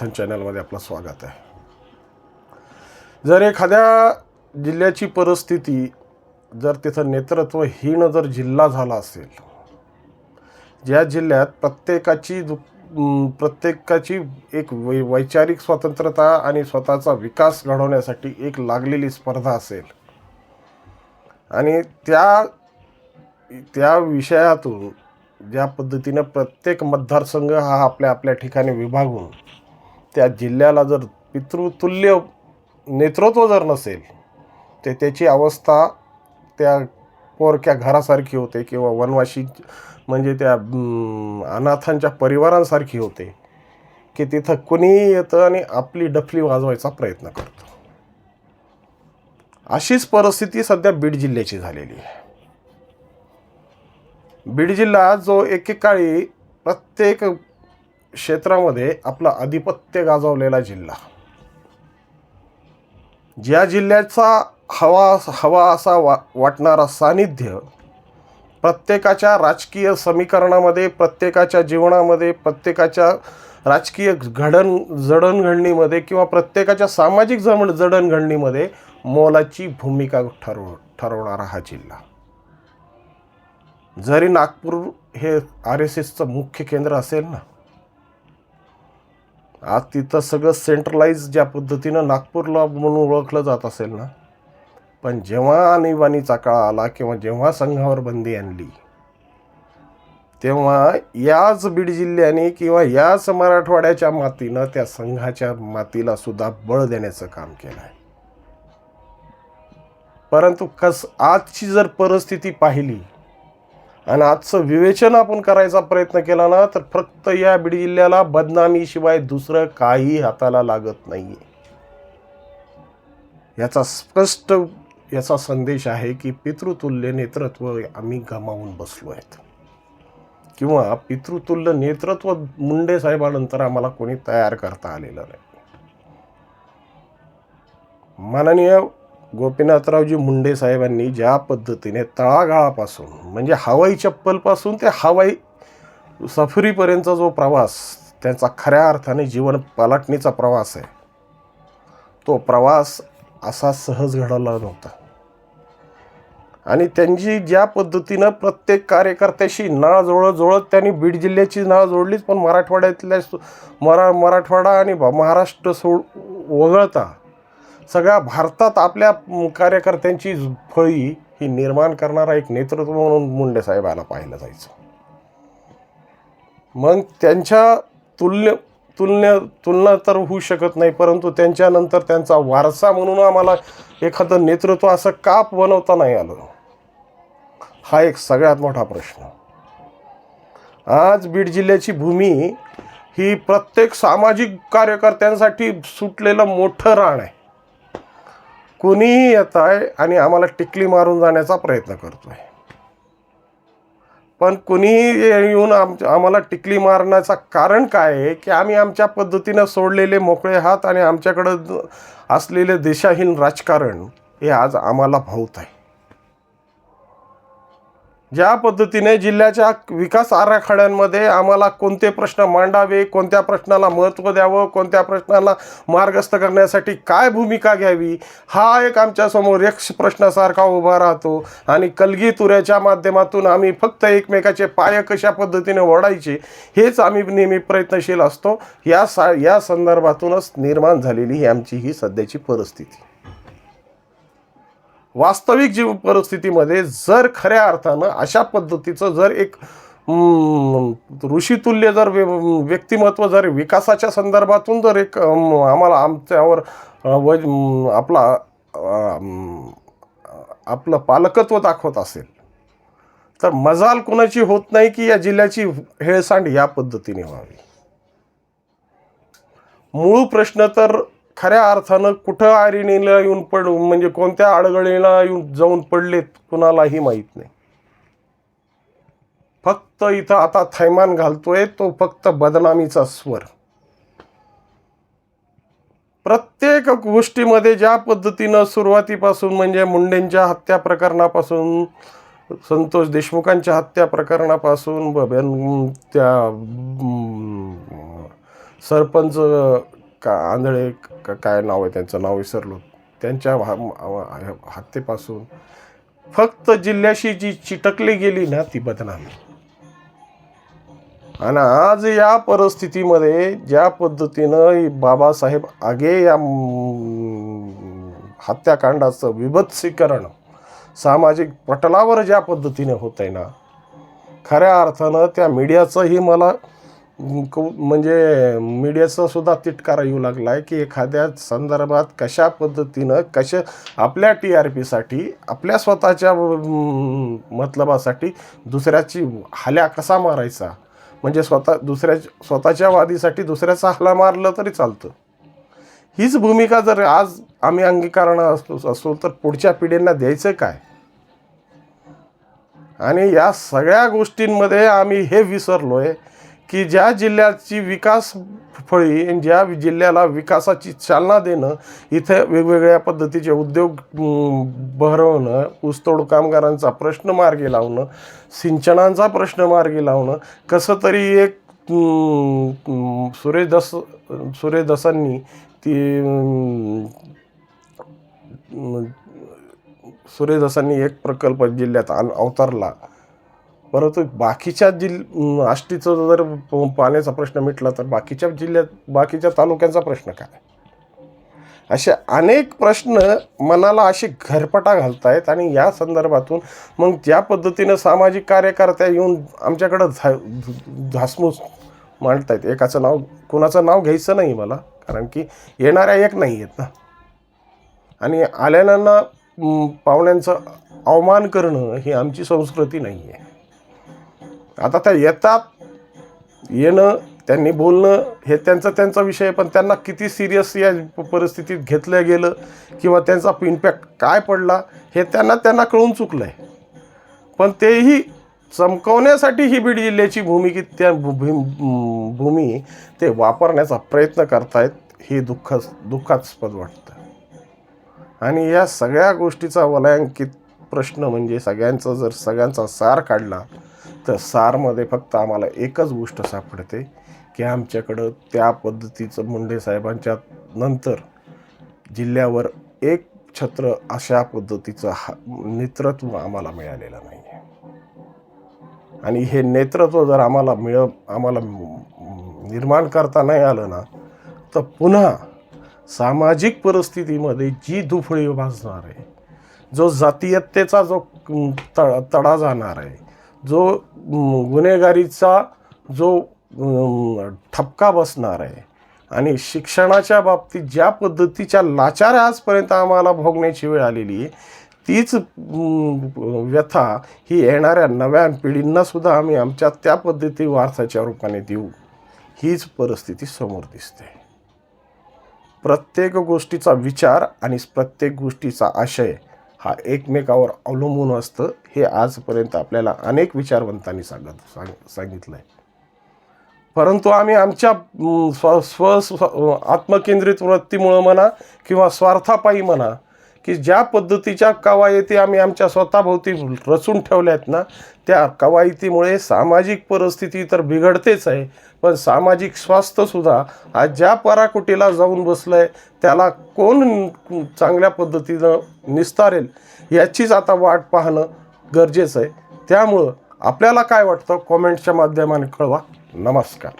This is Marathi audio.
चॅनलमध्ये आपलं स्वागत आहे. जर एखाद्या जिल्ह्याची परिस्थिती जर तिथं नेतृत्वहीन जर जिल्हा झाला असेल ज्या जिल्ह्यात प्रत्येकाची दु- प्रत्येकाची एक वै वैचारिक स्वतंत्रता आणि स्वतःचा विकास घडवण्यासाठी एक लागलेली स्पर्धा असेल. आणि त्या त्या विषयातून ज्या पद्धतीनं प्रत्येक मतदारसंघ हा आपल्या आपल्या ठिकाणी विभागून त्या जिल्ह्याला जर पितृतुल्य नेतृत्व जर नसेल तर त्याची अवस्था त्या पोरक्या घरासारखी होते किंवा वनवासी म्हणजे त्या अनाथांच्या परिवारांसारखी होते की तिथं कुणीही येतं आणि आपली डफली वाजवायचा प्रयत्न करतो. अशीच परिस्थिती सध्या बीड जिल्ह्याची झालेली आहे. बीड जिल्हा जो एकेकाळी प्रत्येक क्षेत्रामध्ये आपलं आधिपत्य गाजवलेला जिल्हा. ज्या जिल्ह्याचा हवा हवा असा वा वाटणारा सानिध्य प्रत्येकाच्या राजकीय समीकरणामध्ये प्रत्येकाच्या जीवनामध्ये प्रत्येकाच्या राजकीय घडण जडणघडणीमध्ये किंवा प्रत्येकाच्या सामाजिक जमण जडणघडणीमध्ये मोलाची भूमिका ठरव ठरवणारा हा जिल्हा. जरी नागपूर हे आर एस एसचं मुख्य केंद्र असेल ना आज तिथं सगळं सेंट्रलाइज ज्या पद्धतीनं नागपूरला म्हणून ओळखलं जात असेल ना पण जेव्हा आणीबाणीचा काळ आला किंवा जेव्हा संघावर बंदी आणली तेव्हा याच बीड जिल्ह्याने किंवा याच मराठवाड्याच्या मातीनं त्या संघाच्या मातीला सुद्धा बळ देण्याचं काम केलं आहे. परंतु कस आजची जर परिस्थिती पाहिली आणि आजचं विवेचन आपण करायचा प्रयत्न केला ना तर फक्त या बीड जिल्ह्याला बदनामीशिवाय दुसरं काही हाताला लागत नाही याचा स्पष्ट याचा संदेश आहे की पितृतुल्य नेतृत्व आम्ही गमावून बसलो आहेत. किंवा पितृतुल्य नेतृत्व मुंडे साहेबानंतर आम्हाला कोणी तयार करता आलेलं नाही. माननीय गोपीनाथरावजी मुंडे साहेबांनी ज्या पद्धतीने तळागाळापासून म्हणजे हवाई चप्पलपासून ते हवाई सफरीपर्यंतचा जो प्रवास त्यांचा खऱ्या अर्थाने जीवन पालटणीचा प्रवास आहे. तो प्रवास असा सहज घडवला नव्हता. आणि त्यांची ज्या पद्धतीनं प्रत्येक कार्यकर्त्याशी नाळ जुळत जुळत त्यांनी बीड जिल्ह्याची नाळ जोडलीच पण मराठवाड्यातल्या मरा मराठवाडा आणि महाराष्ट्र सोड वगळता सगळ्या भारतात आपल्या कार्यकर्त्यांची फळी ही निर्माण करणारा एक नेतृत्व म्हणून मुंडे साहेबांना पाहिलं जायचं. मग त्यांच्या तुल्य तुलने तुलना तर होऊ शकत नाही परंतु त्यांच्यानंतर त्यांचा वारसा म्हणून आम्हाला एखादं नेतृत्व असं का बनवता नाही आलं? हा एक सगळ्यात मोठा प्रश्न. आज बीड जिल्ह्याची भूमी ही प्रत्येक सामाजिक कार्यकर्त्यांसाठी सुटलेलं मोठं राण आहे. कोणीही येत आहे आणि आम्हाला टिकली मारून जाण्याचा प्रयत्न करतो आहे पण कुणीही येऊन आम आम्हाला टिकली मारण्याचं कारण काय आहे? की आम्ही आमच्या पद्धतीनं सोडलेले मोकळे हात आणि आमच्याकडं असलेले देशाहीन राजकारण हे आज आम्हाला भावत आहे. ज्या पद्धतीने जिल्ह्याच्या विकास आराखड्यांमध्ये आम्हाला कोणते प्रश्न मांडावे कोणत्या प्रश्नाला महत्त्व द्यावं कोणत्या प्रश्नाला मार्गस्थ करण्यासाठी काय भूमिका घ्यावी हा एक आमच्यासमोर यक्ष प्रश्नासारखा उभा राहतो. आणि कलगी तुऱ्याच्या माध्यमातून आम्ही फक्त एकमेकाचे पाय कशा पद्धतीने ओढायचे हेच आम्ही नेहमी प्रयत्नशील असतो. या सा या संदर्भातूनच निर्माण झालेली ही आमची ही सध्याची परिस्थिती. वास्तविक जीव परिस्थितीमध्ये जर खऱ्या अर्थानं अशा पद्धतीचं जर एक ऋषितुल्य जर व्य व्यक्तिमत्व जर विकासाच्या संदर्भातून जर एक आम्हाला आमच्यावर व आपला आपलं पालकत्व दाखवत असेल तर मजाल कुणाची होत नाही की या जिल्ह्याची हेळसांड या पद्धतीने व्हावी? मूळ प्रश्न तर खऱ्या अर्थानं कुठं आरिणीला येऊन पड म्हणजे कोणत्या अडगळीला येऊन जाऊन पडलेत कुणालाही माहीत नाही. फक्त इथं आता थैमान घालतोय तो फक्त बदनामीचा स्वर. प्रत्येक गोष्टीमध्ये ज्या पद्धतीनं सुरुवातीपासून म्हणजे मुंडेंच्या हत्या प्रकरणापासून संतोष देशमुखांच्या हत्या प्रकरणापासून त्या सरपंच का आंधळे का काय नाव आहे त्यांचं नाव विसरलो. त्यांच्या हत्येपासून फक्त जिल्ह्याशी जी चिटकली गेली ना ती बदनामी. आणि आज या परिस्थितीमध्ये ज्या पद्धतीनं बाबासाहेब आगे या हत्याकांडाचं विभत्सीकरण सामाजिक पटलावर ज्या पद्धतीने होत आहे ना खऱ्या अर्थानं त्या मीडियाचंही मला कौ- म्हणजे मीडियाचा सुद्धा तिटकारा येऊ लागला आहे की एखाद्या संदर्भात कशा पद्धतीनं कशा आपल्या टी आर पीसाठी आपल्या स्वतःच्या मतलबासाठी दुसऱ्याची हल्या कसा मारायचा? म्हणजे स्वतः दुसऱ्या स्वतःच्या वादीसाठी दुसऱ्याचा हल्ला मारलं तरी चालतं. हीच भूमिका जर आज आम्ही अंगीकारणं असलो असो तर पुढच्या पिढींना द्यायचं काय? आणि या सगळ्या गोष्टींमध्ये आम्ही हे विसरलो आहे की ज्या जिल्ह्याची विकास फळी ज्या जिल्ह्याला विकासाची चालना देणं इथे वेगवेगळ्या पद्धतीचे उद्योग भरवणं बहरवणं ऊसतोड कामगारांचा प्रश्न मार्गी लावणं सिंचनांचा प्रश्न मार्गी लावणं कसं तरी एक म, म, सुरेश दस सुरेश दसांनी ती म, सुरेश दसांनी एक प्रकल्प जिल्ह्यात आण अवतरला. परंतु बाकीच्या जिल आष्टीचं जर पाण्याचा प्रश्न मिटला तर बाकीच्या जिल्ह्यात बाकीच्या तालुक्यांचा प्रश्न काय? असे अनेक प्रश्न मनाला अशी घरपटा घालतायत आणि या संदर्भातून मग ज्या पद्धतीनं सामाजिक कार्यकर्त्या येऊन आमच्याकडं झा झासमूस मांडतायत एकाचं नाव कुणाचं नाव घ्यायचं नाही मला कारण की येणाऱ्या एक नाही आहेत ना. आणि आलेल्यांना पाहुण्यांचं अवमान करणं ही आमची संस्कृती नाही आहे आता त्या येतात येणं त्यांनी बोलणं हे त्यांचा त्यांचा विषय आहे, पण त्यांना किती सिरियस या परिस्थितीत घेतलं गेलं किंवा त्यांचा इम्पॅक्ट काय पडला हे त्यांना त्यांना कळून चुकलं आहे पण तेही चमकवण्यासाठी ही बीड जिल्ह्याची भूमिकी त्या भू- भूम- भूमी ते वापरण्याचा प्रयत्न करतायत हे दुःख दुःखास्पद वाटतं. आणि या सगळ्या गोष्टीचा वलयांकित प्रश्न म्हणजे सगळ्यांचा जर सगळ्यांचा सार काढला तर सारमध्ये फक्त आम्हाला एकच गोष्ट सापडते की आमच्याकडं त्या पद्धतीचं मुंडे साहेबांच्या नंतर जिल्ह्यावर एक छत्र अशा पद्धतीचं हा नेतृत्व आम्हाला मिळालेलं नाही आहे आणि हे नेतृत्व जर आम्हाला मिळ आम्हाला निर्माण करता नाही आलं ना तर पुन्हा सामाजिक परिस्थितीमध्ये जी दुफळी भासणार आहे जो जातीयतेचा जो तळ तडा जाणार आहे जो गुन्हेगारीचा जो ठपका बसणार आहे आणि शिक्षणाच्या बाबतीत ज्या पद्धतीच्या लाचाऱ्या आजपर्यंत आम्हाला भोगण्याची वेळ आलेली आहे तीच व्यथा ही येणाऱ्या नव्या पिढींना सुद्धा आम्ही आमच्या त्या पद्धती वारसाच्या रूपाने देऊ. हीच परिस्थिती समोर दिसते. प्रत्येक गोष्टीचा विचार आणि प्रत्येक गोष्टीचा आशय हा एकमेकावर अवलंबून असतं हे आजपर्यंत आपल्याला अनेक विचारवंतांनी सांगत सांग सांगितलं आहे परंतु आम्ही आमच्या स्व स्व स्व आत्मकेंद्रित वृत्तीमुळं म्हणा किंवा स्वार्थापायी म्हणा की ज्या पद्धतीच्या कवायती आम्ही आमच्या स्वतःभोवती रचून ठेवल्या आहेत ना त्या कवायतीमुळे सामाजिक परिस्थिती तर बिघडतेच आहे. पण सामाजिक स्वास्थ्यसुद्धा आज ज्या पराकुटीला जाऊन बसलं आहे त्याला कोण चांगल्या पद्धतीनं निस्तारेल याचीच आता वाट पाहणं गरजेचं आहे. त्यामुळं आपल्याला काय वाटतं? कॉमेंटच्या माध्यमाने कळवा. नमस्कार.